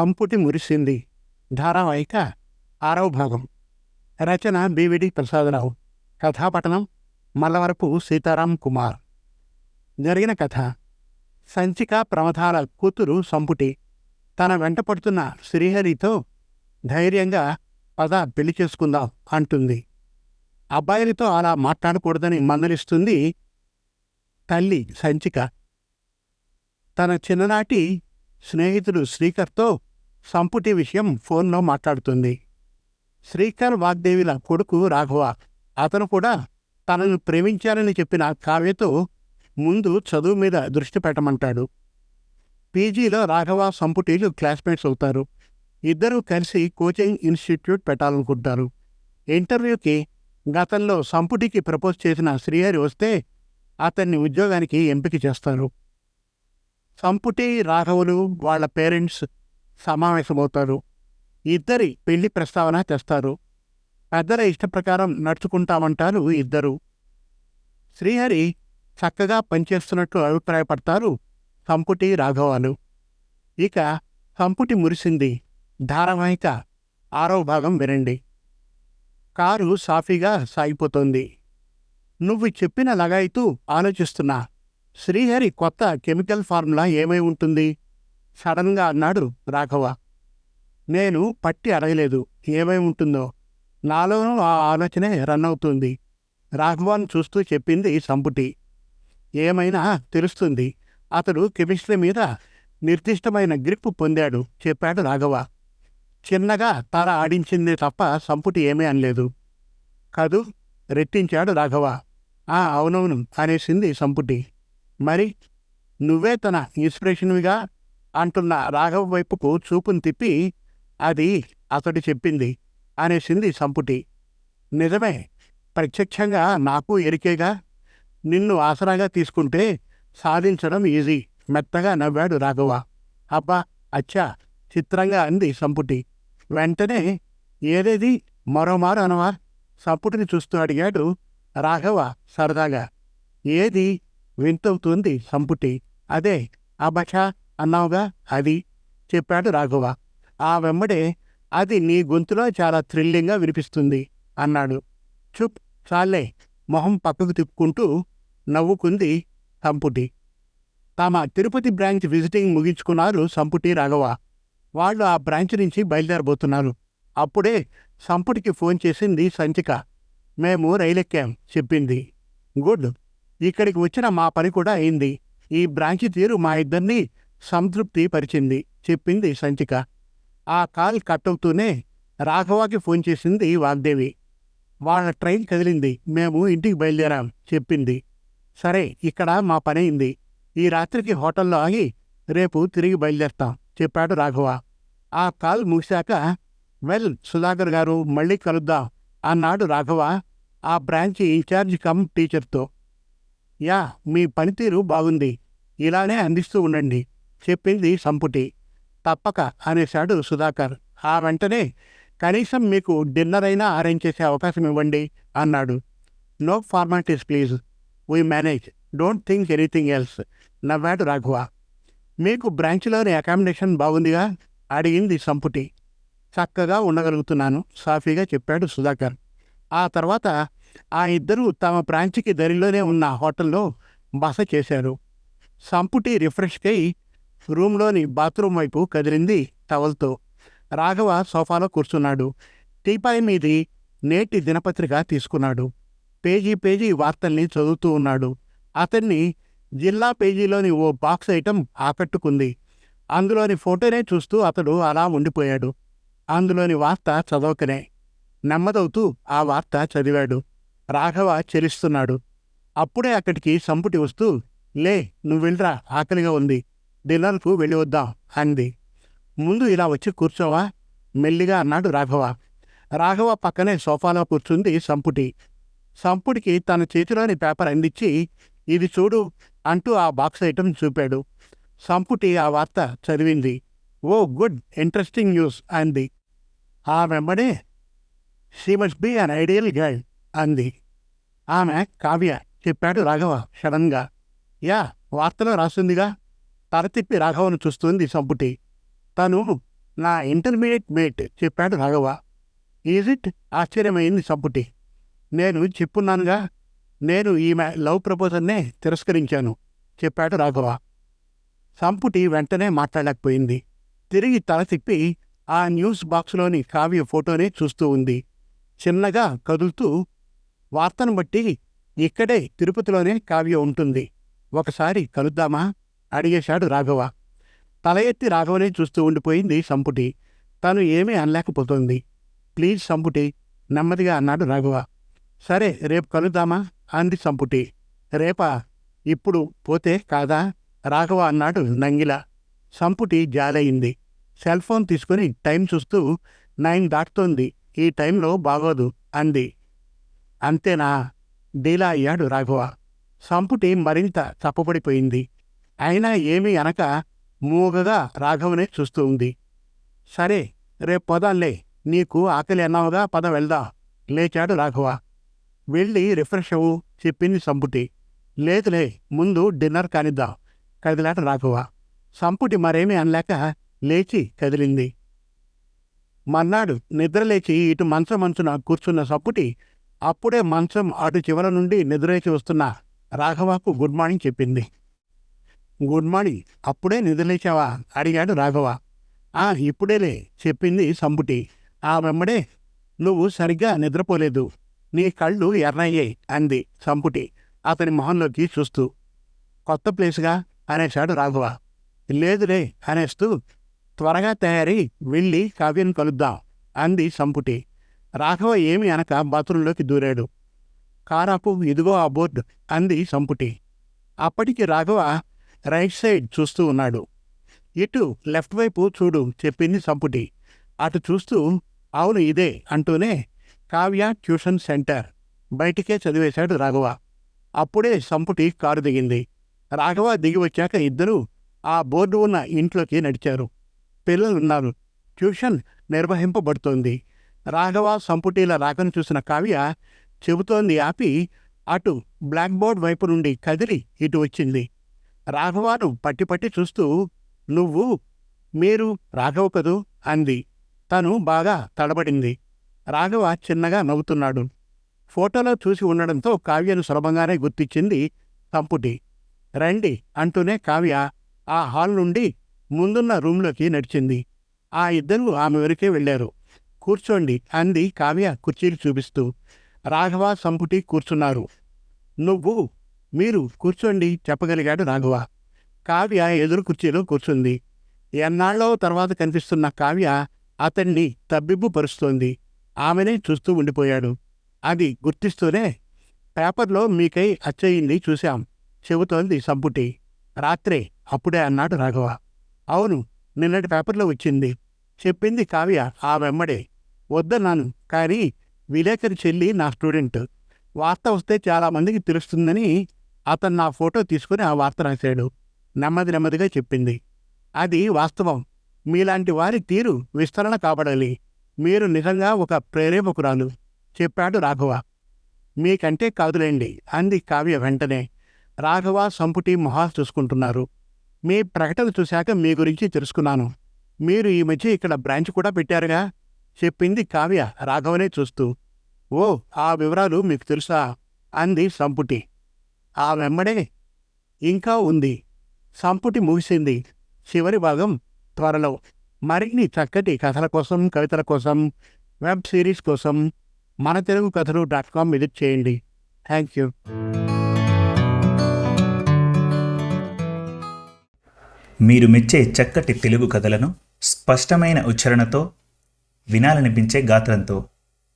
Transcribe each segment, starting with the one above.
సంపుటి మురిసింది. ధారావాహిక ఆరవ భాగం. రచన బివిడి ప్రసాదరావు. కథాపట్టణం మల్లవరపు సీతారాం కుమార్. జరిగిన కథ. సంచిక ప్రమథాల కూతురు సంపుటి. తన వెంట పడుతున్న శ్రీహరితో ధైర్యంగా పద పెళ్ళి చేసుకుందాం అంటుంది. అబ్బాయిలతో అలా మాట్లాడకూడదని మందలిస్తుంది తల్లి సంచిక. తన చిన్ననాటి స్నేహితుడు శ్రీకర్తో సంపుటి విషయం ఫోన్లో మాట్లాడుతుంది. శ్రీకర్ వాగ్దేవిల కొడుకు రాఘవ. అతను కూడా తనను ప్రేమించాలని చెప్పిన కావ్యతో ముందు చదువు మీద దృష్టి పెట్టమంటాడు. పీజీలో రాఘవ సంపుటీలు క్లాస్మేట్స్ అవుతారు. ఇద్దరూ కలిసి కోచింగ్ ఇన్స్టిట్యూట్ పెట్టాలనుకుంటారు. ఇంటర్వ్యూకి గతంలో సంపుటికి ప్రపోజ్ చేసిన శ్రీహరి వస్తే అతన్ని ఉద్యోగానికి ఎంపిక చేస్తారు. సంపుటి రాఘవులు వాళ్ళ పేరెంట్స్ సమావేశమవుతారు. ఇద్దరి పెళ్ళి ప్రస్తావన తెస్తారు. పెద్దల ఇష్టప్రకారం నడుచుకుంటామంటారు ఇద్దరు. శ్రీహరి చక్కగా పనిచేస్తున్నట్లు అభిప్రాయపడతారు సంపుటి రాఘవాలు. ఇక సంపుటి మురిసింది. ధారావాహిక ఆరో భాగం వినండి. కారు సాఫీగా సాగిపోతోంది. నువ్వు చెప్పిన లగాయితూ ఆలోచిస్తున్నా. శ్రీహరి కొత్త కెమికల్ ఫార్ములా ఏమై ఉంటుంది? సడన్గా అన్నాడు రాఘవ. నేను పట్టి అడగలేదు. ఏమై ఉంటుందో? నాలోనూ ఆ ఆలోచనే రన్ అవుతుంది. రాఘవాన్ చూస్తూ చెప్పింది సంపుటి. ఏమైనా తెలుస్తుంది? అతడు కెమిస్ట్రీ మీద నిర్దిష్టమైన గ్రిప్ పొందాడు చెప్పాడు రాఘవ. చిన్నగా తల ఆడించింది తప్ప సంపుటి ఏమీ అనలేదు. కాదు? రెట్టించాడు రాఘవ. ఆ అవునవును అనేసింది సంపుటి. మరి నువ్వే తన ఇన్స్పిరేషన్విగా అంటున్న రాఘవ వైపుకు చూపును తిప్పి అది అతడు చెప్పింది అనేసింది సంపుటి. నిజమే. ప్రత్యక్షంగా నాకు ఎరికేగా? నిన్ను ఆసరాగా తీసుకుంటే సాధించడం ఈజీ. మెత్తగా నవ్వాడు రాఘవ. అబ్బా! అచ్చా! చిత్రంగా అంది సంపుటి. వెంటనే ఏదేది? మరోమారు అనవా? సంపుటిని చూస్తూ అడిగాడు రాఘవ సరదాగా. ఏది? వింతవుతుంది సంపుటి. అదే అబచా అన్నావుగా? అది చెప్పాడు రాఘవ. ఆ వెంబడే అది నీ గొంతులో చాలా థ్రిల్లింగ్గా వినిపిస్తుంది అన్నాడు. చుప్ చాలే మొహం పక్కకు తిప్పుకుంటూ నవ్వుకుంది సంపుటి. తమ తిరుపతి బ్రాంచ్ విజిటింగ్ ముగించుకున్నారు సంపుటి రాఘవ. వాళ్ళు ఆ బ్రాంచ్ నుంచి బయలుదేరబోతున్నారు. అప్పుడే సంపుటికి ఫోన్ చేసింది సంచిక. మేము రైలెక్కాం చెప్పింది. గుడ్. ఇక్కడికి వచ్చిన మా పని కూడా అయింది. ఈ బ్రాంచ్ తీరు మా ఇద్దరిని సంతృప్తి పరిచింది చెప్పింది సంచిక. ఆ కాల్ కట్ అవుతూనే రాఘవాకి ఫోన్ చేసింది వాగ్దేవి. వాళ్ళ ట్రైన్ కదిలింది మేము ఇంటికి బయలుదేరాం చెప్పింది. సరే ఇక్కడ మా పని అయింది. ఈ రాత్రికి హోటల్లో ఆగి రేపు తిరిగి బయలుదేరుతాం చెప్పాడు రాఘవ. ఆ కాల్ ముగిశాక వెల్ సుధాకర్ గారు మళ్ళీ కలుద్దాం అన్నాడు రాఘవ ఆ బ్రాంచ్ ఇన్ఛార్జ్ కమ్ టీచర్తో. యా మీ పనితీరు బాగుంది. ఇలానే అందిస్తూ ఉండండి చెప్పింది సంపుటి. తప్పక అనేశాడు సుధాకర్. ఆ వెంటనే కనీసం మీకు డిన్నర్ అయినా అరేంజ్ చేసే అవకాశం ఇవ్వండి అన్నాడు. No formalities please. We manage. Don't think anything else. నవ్వాడు రాఘవ. మీకు బ్రాంచ్లోని అకామిడేషన్ బాగుందిగా? అడిగింది సంపుటి. చక్కగా ఉండగలుగుతున్నాను సాఫీగా చెప్పాడు సుధాకర్. ఆ తర్వాత ఆ ఇద్దరూ తమ బ్రాంచ్కి దరిలోనే ఉన్న హోటల్లో బస చేశారు. సంపుటి రిఫ్రెష్కై రూమ్లోని బాత్రూమ్ వైపు కదిలింది టవల్తో. రాఘవ సోఫాలో కూర్చున్నాడు. టీపాయ్ మీది నేటి దినపత్రిక తీసుకున్నాడు. పేజీ పేజీ వార్తల్ని చదువుతూ ఉన్నాడు. అతన్ని జిల్లా పేజీలోని ఓ బాక్స్ ఐటెం ఆకట్టుకుంది. అందులోని ఫోటోనే చూస్తూ అతడు అలా ఉండిపోయాడు. అందులోని వార్త చదవకనే. నెమ్మదవుతూ ఆ వార్త చదివాడు. రాఘవ చెలిస్తున్నాడు అప్పుడే అక్కడికి సంపుటి వస్తూ లే నువ్వు వెళ్ళరా ఆకలిగా ఉంది. డిన్నర్కు వెళ్ళి వద్దాం అంది. ముందు ఇలా వచ్చి కూర్చోవా? మెల్లిగా అన్నాడు రాఘవ. రాఘవ పక్కనే సోఫాలో కూర్చుంది సంపుటి. సంపుటికి తన చేతిలోని పేపర్ అందించి ఇది చూడు అంటూ ఆ బాక్స్ ఐటెం చూపాడు. సంపుటి ఆ వార్త చదివింది. ఓ గుడ్ ఇంట్రెస్టింగ్ న్యూస్ అంది. ఆ వెంబడే she must be an ideal girl అంది. ఆమె కావ్య చెప్పాడు రాఘవ సడన్గా. యా వార్తలో రాస్తుందిగా తలతిప్పి రాఘవను చూస్తుంది సంపుటి. తను నా ఇంటర్మీడియట్ మేట్ చెప్పాడు రాఘవ. ఈజ్ ఇట్ ఆశ్చర్యమైంది సంపుటి. నేను చెప్పున్నానుగా. నేను ఈమె లవ్ ప్రపోజల్నే తిరస్కరించాను చెప్పాడు రాఘవ. సంపుటి వెంటనే మాట్లాడలేకపోయింది. తిరిగి తల తిప్పి ఆ న్యూస్ బాక్స్లోని కావ్య ఫోటోనే చూస్తూ ఉంది. చిన్నగా కదులుతూ వార్తను బట్టి ఇక్కడే తిరుపతిలోనే కావ్య ఉంటుంది. ఒకసారి కలుద్దామా? అడిగేశాడు రాఘవ. తల ఎత్తి రాఘవనే చూస్తూ ఉండిపోయింది సంపుటి. తను ఏమీ అనలేకపోతుంది. ప్లీజ్ సంపుటి నెమ్మదిగా అన్నాడు రాఘవ. సరే రేపు కలుద్దామా? అంది సంపుటి. రేపా? ఇప్పుడు పోతే కాదా? రాఘవ అన్నాడు నంగిల. సంపుటి జాలయింది. సెల్ ఫోన్ తీసుకుని టైం చూస్తూ నైన్ దాటుతోంది. ఈ టైంలో బాగోదు అంది. అంతేనా? డీలా అయ్యాడు రాఘవ. సంపుటి మరింత చప్పబడిపోయింది. అయినా ఏమీ అనక మూగగా రాఘవనే చూస్తూ ఉంది. సరే రేపు పదాలే. నీకు ఆకలి అన్నావుగా పద వెళ్దా. లేచాడు రాఘవ. వెళ్ళి రిఫ్రెష్ అవ్వు చెప్పింది సంపుటి. లేదులే ముందు డిన్నర్ కానిద్దాం కదిలాట రాఘవ. సంపుటి మరేమీ అనలేక లేచి కదిలింది. మర్నాడు నిద్రలేచి ఇటు మంచం మంచున కూర్చున్న సంపుటి అప్పుడే మంచం అటు చివర నుండి నిద్రలేచి వస్తున్న రాఘవకు గుడ్ మార్నింగ్ చెప్పింది. గుడ్ మార్నింగ్ అప్పుడే నిద్రలేచావా అడిగాడు రాఘవ. ఆ ఇప్పుడేలే చెప్పింది సంపుటి. ఆ వెంబడే నువ్వు సరిగ్గా నిద్రపోలేదు నీ కళ్ళు ఎర్రయ్యాయి అంది సంపుటి అతని మొహంలోకి చూస్తూ. కొత్త ప్లేస్గా? అనేశాడు రాఘవ. లేదులే అనేస్తూ. త్వరగా తయారీ వెళ్ళి కావ్యం కలుద్దాం అంది సంపుటి. రాఘవ ఏమి అనక బాత్రూంలోకి దూరాడు. కారాపు ఇదిగో ఆ బోర్డు అంది సంపుటి. అప్పటికి రాఘవ రైట్ సైడ్ చూస్తూ ఉన్నాడు. ఇటు లెఫ్ట్ వైపు చూడు చెప్పింది సంపుటి. అటు చూస్తూ అవును ఇదే అంటూనే కావ్య ట్యూషన్ సెంటర్ బయటికే చదివేశాడు రాఘవ. అప్పుడే సంపుటి కారు దిగింది. రాఘవ దిగి వచ్చాక ఇద్దరూ ఆ బోర్డు ఉన్న ఇంట్లోకి నడిచారు. పిల్లలున్నారు ట్యూషన్ నిర్వహింపబడుతోంది. రాఘవ సంపుటీల రాకను చూసిన కావ్య చెబుతోంది ఆపి అటు బ్లాక్ బోర్డ్ వైపు నుండి కదిలి ఇటు వచ్చింది. రాఘవాను పట్టి పట్టి చూస్తూ నువ్వు మీరు రాఘవ కదూ? అంది. తను బాగా తడబడింది. రాఘవ చిన్నగా నవ్వుతున్నాడు. ఫోటోలో చూసి ఉండడంతో కావ్యను సులభంగానే గుర్తించింది సంపుటి. రండి అంటూనే కావ్య ఆ హాల్ నుండి ముందున్న రూంలోకి నడిచింది. ఆ ఇద్దరు ఆమె వరకే వెళ్ళారు. కూర్చోండి అంది కావ్య కుర్చీలు చూపిస్తూ. రాఘవ సంపుటి కూర్చున్నారు. నువ్వు మీరు కూర్చోండి చెప్పగలిగాడు రాఘవ. కావ్య ఎదురు కుర్చీలో కూర్చుంది. ఎన్నాళ్ళో తర్వాత కనిపిస్తున్న కావ్య అతన్ని తబ్బిబ్బు పరుస్తోంది. ఆమెనే చూస్తూ ఉండిపోయాడు. అది గుర్తిస్తూనే పేపర్లో మీకై అచ్చయింది చూశాం చెబుతోంది సంపుటి. రాత్రే అప్పుడే అన్నాడు రాఘవ. అవును నిన్నటి పేపర్లో వచ్చింది. చెప్పింది కావ్య ఆ వెమ్మడే వద్దన్నాను కానీ విలేకరి చెల్లి నా స్టూడెంట్. వార్త వస్తే చాలామందికి తెలుస్తుందని అతను నా ఫోటో తీసుకుని ఆ వార్త రాశాడు. నెమ్మది నెమ్మదిగా చెప్పింది. అది వాస్తవం. మీలాంటి వారి తీరు విస్తరణ కాబడాలి. మీరు నిజంగా ఒక ప్రేరేపకురాలు చెప్పాడు రాఘవ. మీకంటే కాదులేండి అంది కావ్య వెంటనే. రాఘవ సంపుటి మొహాస్ చూసుకుంటున్నారు. మీ ప్రకటన చూశాక మీ గురించి తెలుసుకున్నాను. మీరు ఈ మధ్య ఇక్కడ బ్రాంచ్ కూడా పెట్టారుగా? చెప్పింది కావ్య రాఘవనే చూస్తూ. ఓ ఆ వివరాలు మీకు తెలుసా? అంది సంపుటి. ఆ వెంబడే ఇంకా ఉంది. సంపుటి ముగిసింది. చివరి భాగం త్వరలో. మరిన్ని చక్కటి కథల కోసం కవితల కోసం వెబ్ సిరీస్ కోసం మన తెలుగు కథలు డాట్ కామ్ విజిట్ చేయండి. Thank you. మీరు మెచ్చే చక్కటి తెలుగు కథలను స్పష్టమైన ఉచ్చారణతో వినాలనిపించే గాత్రంతో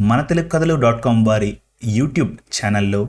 మన తెలుగు కథలు డాట్ కామ్ వారి యూట్యూబ్ ఛానల్లో